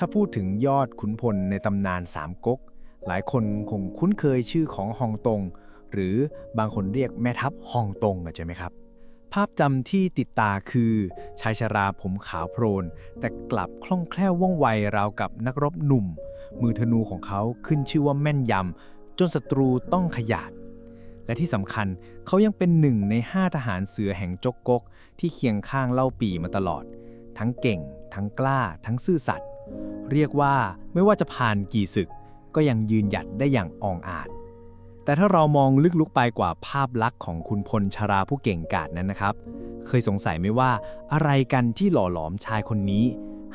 ถ้าพูดถึงยอดขุนพลในตำนานสามก๊ก หลายคนคงคุ้นเคยชื่อของฮองตง หรือบางคนเรียกแม่ทัพฮองตงอใช่ไหมครับ ภาพจำที่ติดตาคือชายชราผมขาวโพลน แต่กลับคล่องแคล่วว่องไวราวกับนักรบหนุ่ม มือธนูของเขาขึ้นชื่อว่าแม่นยำ จนศัตรูต้องขยาด และที่สำคัญเขายังเป็นหนึ่งในห้าทหารเสือแห่งจกกก ที่เคียงข้างเล่าปีมาตลอด ทั้งเก่ง ทั้งกล้า ทั้งซื่อสัตย์ เรียกว่าไม่ว่าจะผ่านกี่ศึก ก็ยังยืนหยัดได้อย่างอองอาจ แต่ถ้าเรามองลึกลุกไปกว่าภาพลักษณ์ของคุณพลชราผู้เก่งกาจนั้นนะครับ เคยสงสัยไหมว่าอะไรกันที่หล่อหลอมชายคนนี้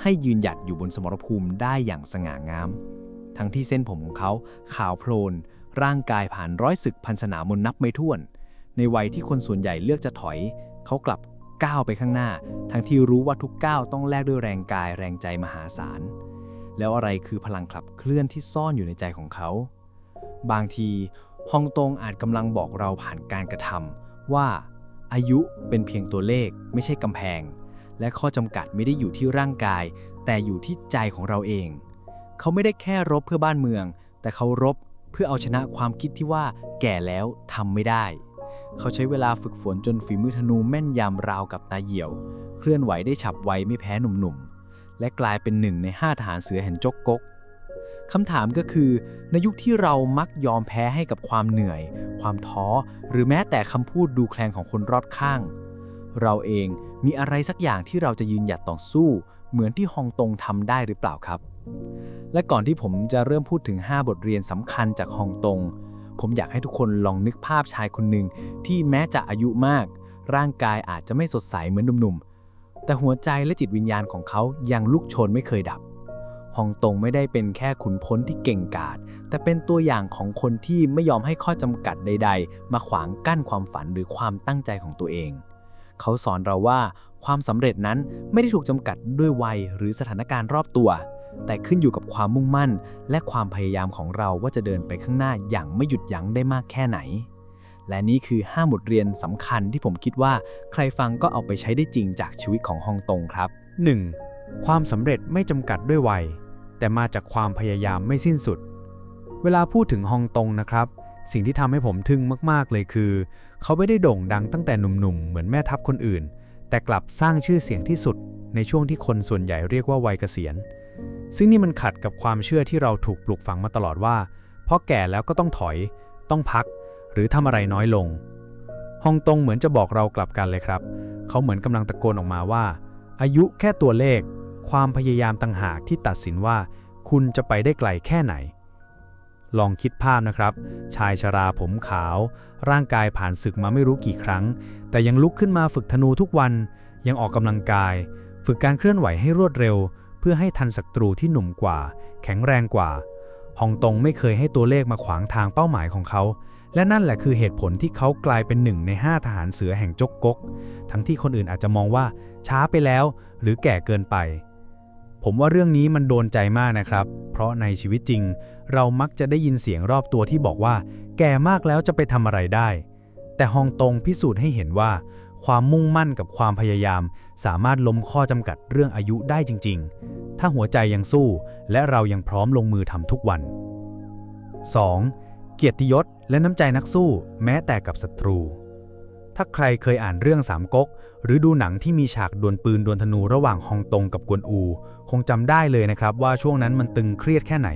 ให้ยืนหยัดอยู่บนสมรภูมิได้อย่างสง่างาม ทั้งที่เส้นผมของเขาขาวโพลน ร่างกายผ่านร้อยศึกพันสนามมนนับไม่ถ้วน ในวัยที่คนส่วนใหญ่เลือกจะถอย เขากลับก้าวไปข้างหน้า ทั้งที่รู้ว่าทุกก้าวต้องแลกด้วยแรงกายแรงใจมหาศาล แล้วอะไรคือพลังขับเคลื่อนที่ซ่อนอยู่ในใจของเขา บางทีฮองตงอาจกำลังบอกเราผ่านการกระทำว่า อายุเป็นเพียงตัวเลขไม่ใช่กำแพง และข้อจำกัดไม่ได้อยู่ที่ร่างกาย แต่อยู่ที่ใจของเราเอง เขาไม่ได้แค่รบเพื่อบ้านเมือง แต่เขารบเพื่อเอาชนะความคิดที่ว่าแก่แล้วทำไม่ได้ เขาใช้เวลาฝึกฝนจนฝีมือธนูแม่นยำราวกับตาเหี่ยว เคลื่อนไหวได้ฉับไวไม่แพ้หนุ่มๆ และกลายเป็นหนึ่งในห้าทหารเสือแห่งจกกกคำถามก็คือ ในยุคที่เรามักยอมแพ้ให้กับความเหนื่อย ความท้อ หรือแม้แต่คำพูดดูแคลนของคนรอบข้าง เราเองมีอะไรสักอย่างที่เราจะยืนหยัดต่อสู้ เหมือนที่ฮองตงทำได้หรือเปล่าครับ และก่อนที่ผมจะเริ่มพูดถึง 5 บทเรียนสำคัญจากฮองตง ผมอยากให้ทุกคนลองนึกภาพชายคนหนึ่งที่แม้จะอายุมาก ร่างกายอาจจะไม่สดใสเหมือนหนุ่มๆ แต่หัวใจและจิตวิญญาณของเขายังลุกโชนไม่เคยดับฮองตงไม่ได้เป็นแค่ขุนพลที่เก่งกาจแต่เป็นตัวอย่างของคนที่ไม่ยอมให้ข้อจำกัดใด ๆ มาขวางกั้นความฝันหรือความตั้งใจของตัวเอง เขาสอนเราว่าความสำเร็จนั้นไม่ได้ถูกจำกัดด้วยวัยหรือสถานการณ์รอบตัว แต่ขึ้นอยู่กับความมุ่งมั่น และความพยายามของเราว่าจะเดินไปข้างหน้าอย่างไม่หยุดยั้งได้มากแค่ไหน และนี่คือ 5 บทเรียนสำคัญที่ผมคิดว่าใครฟังก็เอาไปใช้ได้จริงจากชีวิตของฮองตงครับ 1. ความสำเร็จไม่จำกัดด้วยวัย แต่มาจากความพยายามไม่สิ้นสุด เวลาพูดถึงฮองตงนะครับ สิ่งที่ทำให้ผมทึ่งมาก ๆ เลยคือ เขาไม่ได้โด่งดังตั้งแต่หนุ่มๆ เหมือนแม่ทัพคนอื่น แต่กลับสร้างชื่อเสียงที่สุด ในช่วงที่คนส่วนใหญ่เรียกว่าวัยเกษียณ ซึ่งนี่มันขัดกับความเชื่อที่เราถูกปลูกฝังมาตลอดว่าพราะแก่แล้วก็ต้องถอย ต้องพัก หรือทำอะไรน้อยลงฮองตงเหมือนจะบอกเรากลับกันเลยครับ เขาเหมือนกำลังตะโกนออกมาว่า อายุแค่ตัวเลข ความพยายามต่างหากที่ตัดสินว่า คุณจะไปได้ไกลแค่ไหน ลองคิดภาพนะครับ ชายชราผมขาว ร่างกายผ่านศึกมาไม่รู้กี่ครั้ง แต่ยังลุกขึ้นมาฝึกธนูทุกวัน ยังออกกำลังกาย ฝึกการเคลื่อนไหวให้รวดเร็ว เพื่อให้ทันศัตรูที่หนุ่มกว่า แข็งแรงกว่าฮองตงไม่เคยให้ตัวเลขมาขวางทางเป้าหมายของเขา และนั่นแหละคือเหตุผลที่เขากลายเป็นหนึ่งในห้าทหารเสือแห่งจกกก ทั้งที่คนอื่นอาจจะมองว่าช้าไปแล้วหรือแก่เกินไป ผมว่าเรื่องนี้มันโดนใจมากนะครับ เพราะในชีวิตจริง เรามักจะได้ยินเสียงรอบตัวที่บอกว่า แก่มากแล้วจะไปทำอะไรได้ แต่ฮองตงพิสูจน์ให้เห็นว่า ความมุ่งมั่นกับความพยายาม สามารถล้มข้อจำกัดเรื่องอายุได้จริง ๆ ถ้าหัวใจยังสู้ และเรายังพร้อมลงมือทำทุกวัน 2. เกียรติยศและน้ำใจนักสู้แม้แต่กับศัตรู ถ้าใครเคยอ่านเรื่องสามก๊ก หรือดูหนังที่มีฉากดวลปืนดวลธนูระหว่างฮองตงกับกวนอู คงจำได้เลยนะครับว่าช่วงนั้นมันตึงเครียดแค่ไหน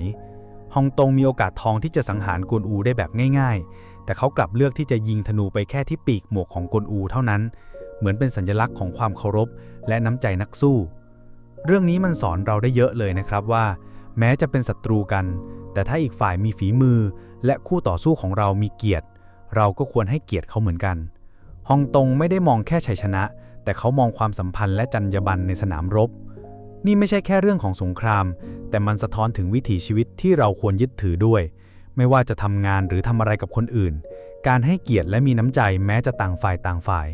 ฮองตงมีโอกาสทองที่จะสังหารกวนอูได้แบบง่ายๆ แต่เขากลับเลือกที่จะยิงธนูไปแค่ที่ปีกหมวกของกวนอูเท่านั้น เหมือนเป็นสัญลักษณ์ของความเคารพ และน้ำใจนักสู้ เรื่องนี้มันสอนเราได้เยอะเลยนะครับว่า แม้จะเป็นศัตรูกัน แต่ถ้าอีกฝ่ายมีฝีมือ และคู่ต่อสู้ของเรามีเกียรติ เราก็ควรให้เกียรติเขาเหมือนกันฮองตงไม่ได้มองแค่ชัยชนะ แต่เขามองความสัมพันธ์และจรรยาบรรณในสนามรบ นี่ไม่ใช่แค่เรื่องของสงคราม แต่มันสะท้อนถึงวิถีชีวิตที่เราควรยึดถือด้วย ไม่ว่าจะทำงานหรือทำอะไรกับคนอื่น การให้เกียรติและมีน้ำใจแม้จะต่างฝ่ายต่างฝ่าย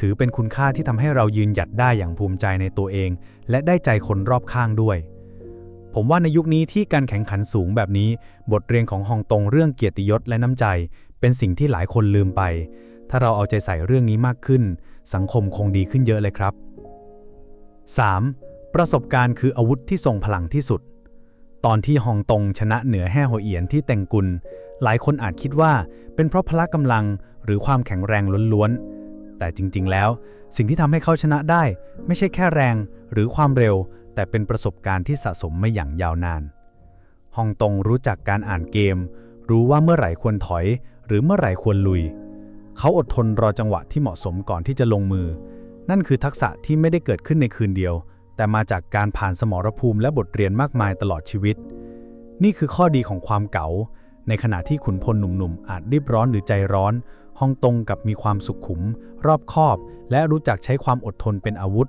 ถือเป็นคุณค่าที่ทำให้เรายืนหยัดได้อย่างภูมิใจในตัวเอง และได้ใจคนรอบข้างด้วย ผมว่าในยุคนี้ที่การแข่งขันสูงแบบนี้ บทเรียนของฮองตงเรื่องเกียรติยศและน้ำใจ เป็นสิ่งที่หลายคนลืมไป ถ้าเราเอาใจใส่เรื่องนี้มากขึ้น สังคมคงดีขึ้นเยอะเลยครับ 3. ประสบการณ์คืออาวุธที่ทรงพลังที่สุด ตอนที่ฮองตงชนะเหนือแห่โฮเอียนที่เต็งกุล หลายคนอาจคิดว่าเป็นเพราะพละกำลังหรือความแข็งแรงล้วนๆแต่จริงๆแล้ว สิ่งที่ทำให้เขาชนะได้ ไม่ใช่แค่แรงหรือความเร็ว แต่เป็นประสบการณ์ที่สะสมมาอย่างยาวนานฮองตงรู้จักการอ่านเกม รู้ว่าเมื่อไหร่ควรถอย หรือเมื่อไหร่ควรลุย เขาอดทนรอจังหวะที่เหมาะสมก่อนที่จะลงมือ นั่นคือทักษะที่ไม่ได้เกิดขึ้นในคืนเดียว แต่มาจากการผ่านสมรภูมิและบทเรียนมากมายตลอดชีวิต นี่คือข้อดีของความเก๋า ในขณะที่ขุนพลหนุ่มๆ อาจรีบร้อนหรือใจร้อนฮองตงกับมีความสุขุม รอบคอบ และรู้จักใช้ความอดทนเป็นอาวุธ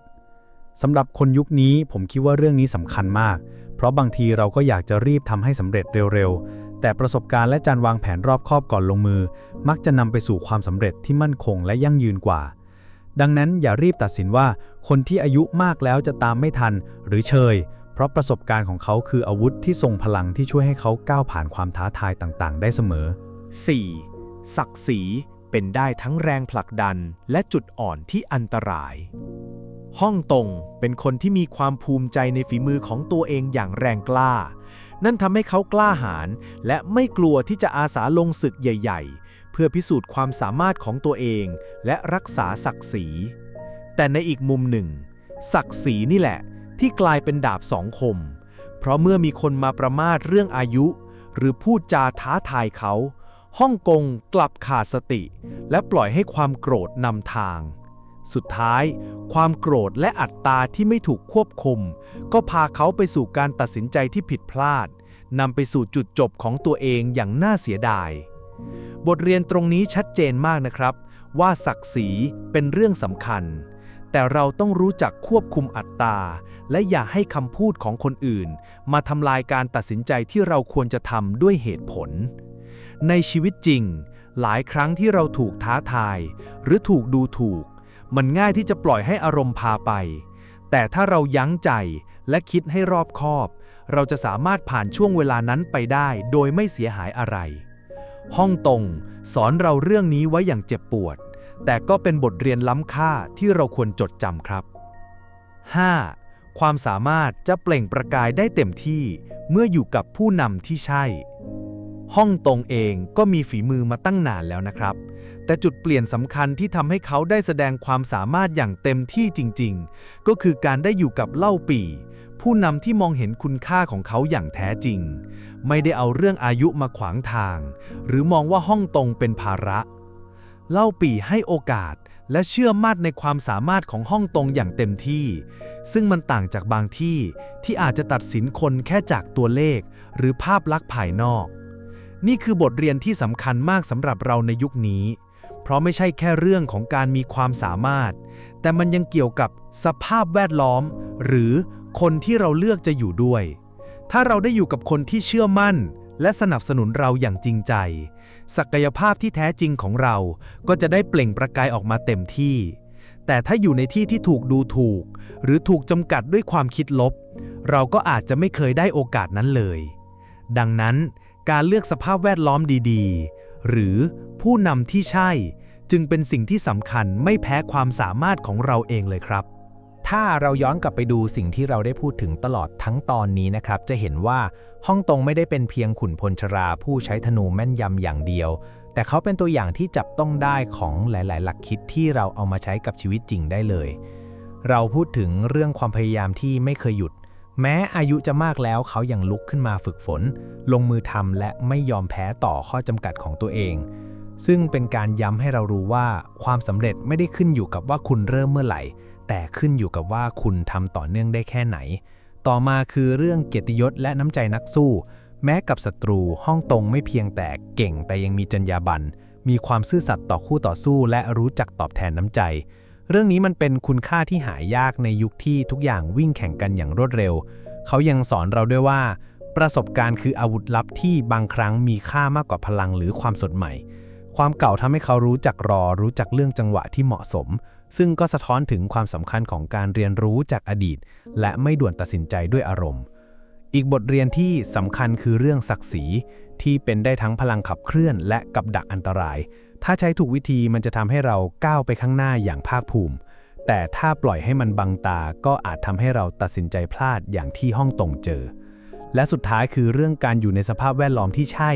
สำหรับคนยุคนี้ผมคิดว่าเรื่องนี้สำคัญมาก เพราะบางทีเราก็อยากจะรีบทำให้สำเร็จเร็วๆ แต่ประสบการณ์และการวางแผนรอบคอบก่อนลงมือ มักจะนำไปสู่ความสำเร็จที่มั่นคงและยั่งยืนกว่า ดังนั้นอย่ารีบตัดสินว่า คนที่อายุมากแล้วจะตามไม่ทัน หรือเชย เพราะประสบการณ์ของเขาคืออาวุธที่ทรงพลังที่ช่วยให้เขาก้าวผ่านความท้าทายต่างๆ ได้เสมอ 4. ศักดิ์ศรีเป็นได้ทั้งแรงผลักดันและจุดอ่อนที่อันตราย ฮ่องตงเป็นคนที่มีความภูมิใจในฝีมือของตัวเองอย่างแรงกล้า นั่นทำให้เขากล้าหาญและไม่กลัวที่จะอาสาลงศึกใหญ่ ๆ เพื่อพิสูจน์ความสามารถของตัวเองและรักษาศักดิ์ศรี แต่ในอีกมุมหนึ่ง ศักดิ์ศรีนี่แหละ ที่กลายเป็นดาบสองคม เพราะเมื่อมีคนมาประมาทเรื่องอายุ หรือพูดจาท้าทายเขา ฮ่องกงกลับขาดสติ และปล่อยให้ความโกรธนำทาง สุดท้าย ความโกรธและอัตตาที่ไม่ถูกควบคุม ก็พาเขาไปสู่การตัดสินใจที่ผิดพลาดนำไปสู่จุดจบของตัวเองอย่างน่าเสียดาย บทเรียนตรงนี้ชัดเจนมากนะครับ ว่าศักดิ์ศรีเป็นเรื่องสำคัญ แต่เราต้องรู้จักควบคุมอัตตา และอย่าให้คำพูดของคนอื่น มาทำลายการตัดสินใจที่เราควรจะทำด้วยเหตุผล ในชีวิตจริง หลายครั้งที่เราถูกท้าทาย หรือถูกดูถูก มันง่ายที่จะปล่อยให้อารมณ์พาไป แต่ถ้าเรายั้งใจและคิดให้รอบคอบ เราจะสามารถผ่านช่วงเวลานั้นไปได้โดยไม่เสียหายอะไรฮ่องตรงสอนเราเรื่องนี้ไว้อย่างเจ็บปวด แต่ก็เป็นบทเรียนล้ำค่าที่เราควรจดจำครับ 5. ความสามารถจะเปล่งประกายได้เต็มที่เมื่ออยู่กับผู้นำที่ใช่ ฮ่องตงเองก็มีฝีมือมาตั้งนานแล้วนะครับ แต่จุดเปลี่ยนสำคัญที่ทำให้เขาได้แสดงความสามารถอย่างเต็มที่จริง ๆ ก็คือการได้อยู่กับเล่าปี่ผู้นำที่มองเห็นคุณค่าของเขาอย่างแท้จริง ไม่ได้เอาเรื่องอายุมาขวางทาง หรือมองว่าฮ่องตงเป็นภาระ เล่าปี่ให้โอกาสและเชื่อมั่นในความสามารถของฮ่องตงอย่างเต็มที่ ซึ่งมันต่างจากบางที่ที่อาจจะตัดสินคนแค่จากตัวเลข หรือภาพลักษณ์ภายนอก นี่คือบทเรียนที่สำคัญมากสำหรับเราในยุคนี้ เพราะไม่ใช่แค่เรื่องของการมีความสามารถ แต่มันยังเกี่ยวกับสภาพแวดล้อม หรือคนที่เราเลือกจะอยู่ด้วย ถ้าเราได้อยู่กับคนที่เชื่อมั่น และสนับสนุนเราอย่างจริงใจ ศักยภาพที่แท้จริงของเราก็จะได้เปล่งประกายออกมาเต็มที่ แต่ถ้าอยู่ในที่ที่ถูกดูถูก หรือถูกจำกัดด้วยความคิดลบ เราก็อาจจะไม่เคยได้โอกาสนั้นเลย ดังนั้น การเลือกสภาพแวดล้อมดีๆ หรือผู้นำที่ใช่ จึงเป็นสิ่งที่สำคัญไม่แพ้ความสามารถของเราเองเลยครับ ถ้าเราย้อนกลับไปดูสิ่งที่เราได้พูดถึงตลอดทั้งตอนนี้นะครับ จะเห็นว่าฮ่องตงไม่ได้เป็นเพียงขุนพลชราผู้ใช้ธนูแม่นยำอย่างเดียว แต่เขาเป็นตัวอย่างที่จับต้องได้ของหลาย ๆ หลักคิดที่เราเอามาใช้กับชีวิตจริงได้เลย เราพูดถึงเรื่องความพยายามที่ไม่เคยหยุด แม้อายุจะมากแล้วเขายังลุกขึ้นมาฝึกฝน ลงมือทำและไม่ยอมแพ้ต่อข้อจำกัดของตัวเอง ซึ่งเป็นการย้ำให้เรารู้ว่า ความสำเร็จไม่ได้ขึ้นอยู่กับว่าคุณเริ่มเมื่อไหร่ แต่ขึ้นอยู่กับว่าคุณทำต่อเนื่องได้แค่ไหน ต่อมาคือเรื่องเกียรติยศและน้ำใจนักสู้ แม้กับศัตรูห้องตรงไม่เพียงแต่เก่งแต่ยังมีจรรยาบรรณมีความซื่อสัตย์ต่อคู่ต่อสู้ และรู้จักตอบแทนน้ำใจ เรื่องนี้มันเป็นคุณค่าที่หายากในยุคที่ทุกอย่างวิ่งแข่งกันอย่างรวดเร็ว เขายังสอนเราด้วยว่า ประสบการณ์คืออาวุธลับที่บางครั้งมีค่ามากกว่าพลังหรือความสดใหม่ ความเก่าทำให้เขารู้จักรอ รู้จักเรื่องจังหวะที่เหมาะสม ซึ่งก็สะท้อนถึงความสำคัญของการเรียนรู้จากอดีต และไม่ด่วนตัดสินใจด้วยอารมณ์ อีกบทเรียนที่สำคัญคือเรื่องศักดิ์ศรีที่เป็นได้ทั้งพลังขับเคลื่อนและกับดักอันตราย ถ้าใช้ถูกวิธีมันจะทำให้เราก้าวไปข้างหน้าอย่างภาคภูมิ แต่ถ้าปล่อยให้มันบังตาก็อาจทำให้เราตัดสินใจพลาดอย่างที่ห้องตรงเจอ และสุดท้ายคือเรื่องการอยู่ในสภาพแวดล้อมที่ใช่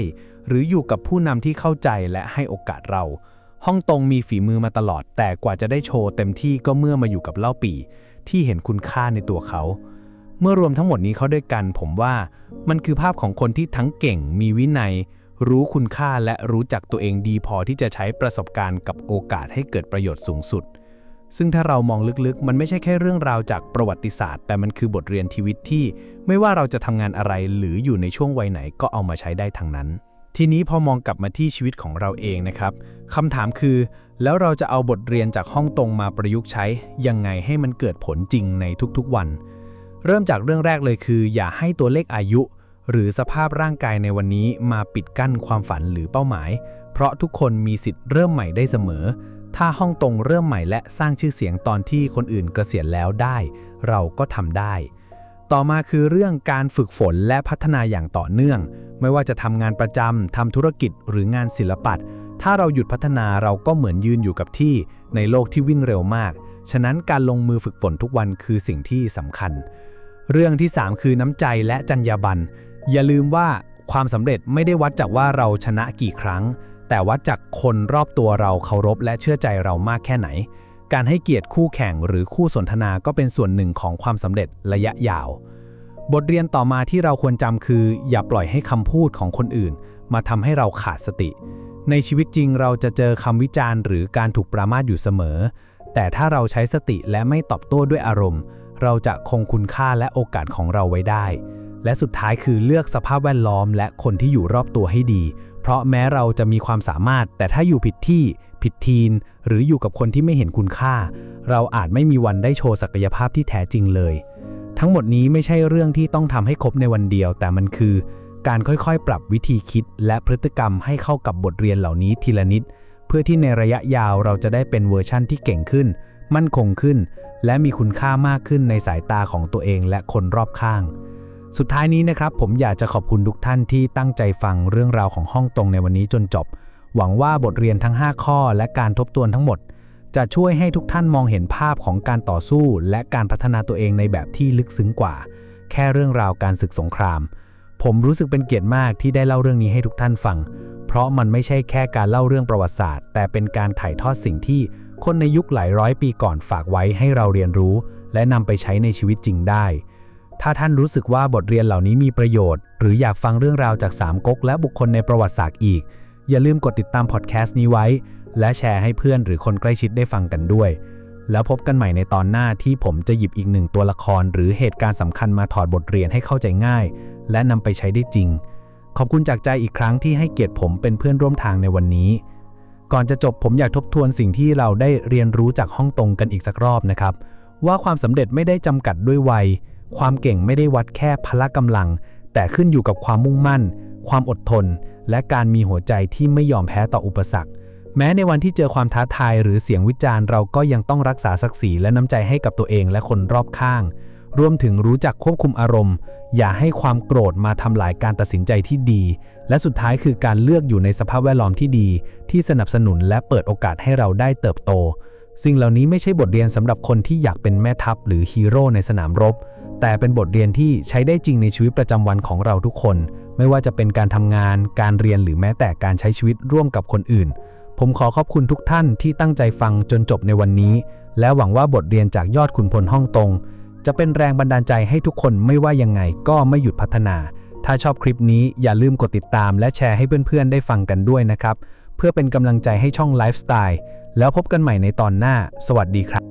หรืออยู่กับผู้นำที่เข้าใจและให้โอกาสเราฮ่องตรงมีฝีมือมาตลอด แต่กว่าจะได้โชว์เต็มที่ก็เมื่อมาอยู่กับเล่าปี ที่เห็นคุณค่าในตัวเขาเมื่อรวมทั้งหมดนี้เข้าด้วยกัน ผมว่ามันคือภาพของคนที่ทั้งเก่งมีวินัย รู้คุณค่าและรู้จักตัวเองดีพอที่จะใช้ประสบการณ์กับโอกาสให้เกิดประโยชน์สูงสุด ซึ่งถ้าเรามองลึกๆ มันไม่ใช่แค่เรื่องราวจากประวัติศาสตร์ แต่มันคือบทเรียนชีวิตที่ ไม่ว่าเราจะทำงานอะไรหรืออยู่ในช่วงวัยไหนก็เอามาใช้ได้ทั้งนั้น ทีนี้พอมองกลับมาที่ชีวิตของเราเองนะครับคำถามคือ แล้วเราจะเอาบทเรียนจากห้องตรงมาประยุกต์ใช้ยังไงให้มันเกิดผลจริงในทุกๆวัน เริ่มจากเรื่องแรกเลยคือ อย่าให้ตัวเลขอายุ หรือสภาพร่างกายในวันนี้มาปิดกั้นความฝันหรือเป้าหมาย เพราะทุกคนมีสิทธิ์เริ่มใหม่ได้เสมอ ถ้าห้องตรงเริ่มใหม่และสร้างชื่อเสียงตอนที่คนอื่นเกษียณแล้วได้ เราก็ทำได้ ต่อมาคือเรื่องการฝึกฝนและพัฒนาอย่างต่อเนื่อง ไม่ว่าจะทำงานประจำทำธุรกิจหรืองานศิลปะถ้าเราหยุดพัฒนาเราก็เหมือนยืนอยู่กับที่ในโลกที่วิ่งเร็วมาก ฉะนั้นการลงมือฝึกฝนทุกวันคือสิ่งที่สำคัญ เรื่องที่ 3 คือน้ำใจและจรรยาบรรณ อย่าลืมว่าความสำเร็จไม่ได้วัดจากว่าเราชนะกี่ครั้ง แต่วัดจากคนรอบตัวเราเคารพและเชื่อใจเรามากแค่ไหน การให้เกียรติคู่แข่งหรือคู่สนทนาก็เป็นส่วนหนึ่งของความสำเร็จระยะยาว บทเรียนต่อมาที่เราควรจำคือ อย่าปล่อยให้คำพูดของคนอื่น มาทำให้เราขาดสติ ในชีวิตจริงเราจะเจอคำวิจารณ์หรือการถูกปรามาสอยู่เสมอ แต่ถ้าเราใช้สติและไม่ตอบโต้ด้วยอารมณ์ เราจะคงคุณค่าและโอกาสของเราไว้ได้ และสุดท้ายคือเลือกสภาพแวดล้อมและคนที่อยู่รอบตัวให้ดี เพราะแม้เราจะมีความสามารถ แต่ถ้าอยู่ผิดที่ ผิดทีน หรืออยู่กับคนที่ไม่เห็นคุณค่า เราอาจไม่มีวันได้โชว์ศักยภาพที่แท้จริงเลย ทั้งหมดนี้ไม่ใช่เรื่องที่ต้องทำให้ครบในวันเดียว แต่มันคือ การค่อยๆ ปรับวิธีคิด และพฤติกรรมให้เข้ากับบทเรียนเหล่านี้ทีละนิด เพื่อที่ในระยะยาวเราจะได้เป็นเวอร์ชั่นที่เก่งขึ้น มั่นคงขึ้น และมีคุณค่ามากขึ้นในสายตาของตัวเองและคนรอบข้าง สุดท้ายนี้นะครับผมอยากจะขอบคุณทุกท่านที่ตั้งใจฟังเรื่องราวของห้องตรงในวันนี้จนจบ หวังว่าบทเรียนทั้ง 5 ข้อและการทบทวนทั้งหมด จะช่วยให้ทุกท่านมองเห็นภาพของการต่อสู้ และการพัฒนาตัวเองในแบบที่ลึกซึ้งกว่า แค่เรื่องราวการศึกสงคราม ผมรู้สึกเป็นเกียรติมากที่ได้เล่าเรื่องนี้ให้ทุกท่านฟัง เพราะมันไม่ใช่แค่การเล่าเรื่องประวัติศาสตร์ แต่เป็นการถ่ายทอดสิ่งที่คนในยุคหลายร้อยปีก่อนฝากไว้ให้เราเรียนรู้ และนำไปใช้ในชีวิตจริงได้ ถ้าท่านรู้สึกว่าบทเรียนเหล่านี้มีประโยชน์ หรืออยากฟังเรื่องราวจากสามก๊กและบุคคลในประวัติศาสตร์อีก อย่าลืมกดติดตามพอดแคสต์นี้ไว้ และแชร์ให้เพื่อนหรือคนใกล้ชิดได้ฟังกันด้วย แล้วพบกันใหม่ในตอนหน้าที่ผมจะหยิบอีกหนึ่งตัวละคร หรือเหตุการณ์สำคัญมาถอดบทเรียนให้เข้าใจง่าย และนำไปใช้ได้จริง ขอบคุณจากใจอีกครั้งที่ให้เกียรติผมเป็นเพื่อนร่วมทางในวันนี้ ก่อนจะจบผมอยากทบทวนสิ่งที่เราได้เรียนรู้จากห้องตรงกันอีกสักรอบนะครับ ว่าความสำเร็จไม่ได้จำกัดด้วยวัย ความเก่งไม่ได้วัดแค่พละกำลัง แต่ขึ้นอยู่กับความมุ่งมั่น ความอดทน และการมีหัวใจที่ไม่ยอมแพ้ต่ออุปสรรค แม้ในวันที่เจอความท้าทายหรือเสียงวิจารณ์เราก็ยังต้องรักษาศักดิ์ศรีและน้ำใจให้กับตัวเองและคนรอบข้าง รวมถึงรู้จักควบคุมอารมณ์ อย่าให้ความโกรธมาทำลายการตัดสินใจที่ดี และสุดท้ายคือการเลือกอยู่ในสภาพแวดล้อมที่ดี ที่สนับสนุนและเปิดโอกาสให้เราได้เติบโต สิ่งเหล่านี้ไม่ใช่บทเรียนสำหรับคนที่อยากเป็นแม่ทัพหรือฮีโร่ในสนามรบ แต่เป็นบทเรียนที่ใช้ได้จริงในชีวิตประจำวันของเราทุกคน ไม่ว่าจะเป็นการทำงาน การเรียนหรือแม้แต่การใช้ชีวิตร่วมกับคนอื่น ผมขอขอบคุณทุกท่านที่ตั้งใจฟังจนจบในวันนี้ และหวังว่าบทเรียนจากยอดขุนพลห้องตรง จะเป็นแรงบันดาลใจให้ทุกคนไม่ว่ายังไงก็ไม่หยุดพัฒนา ถ้าชอบคลิปนี้อย่าลืมกดติดตาม และแชร์ให้เพื่อนๆ ได้ฟังกันด้วยนะครับ เพื่อเป็นกำลังใจให้ช่องไลฟ์สไตล์แล้วพบกันใหม่ในตอนหน้า สวัสดีครับ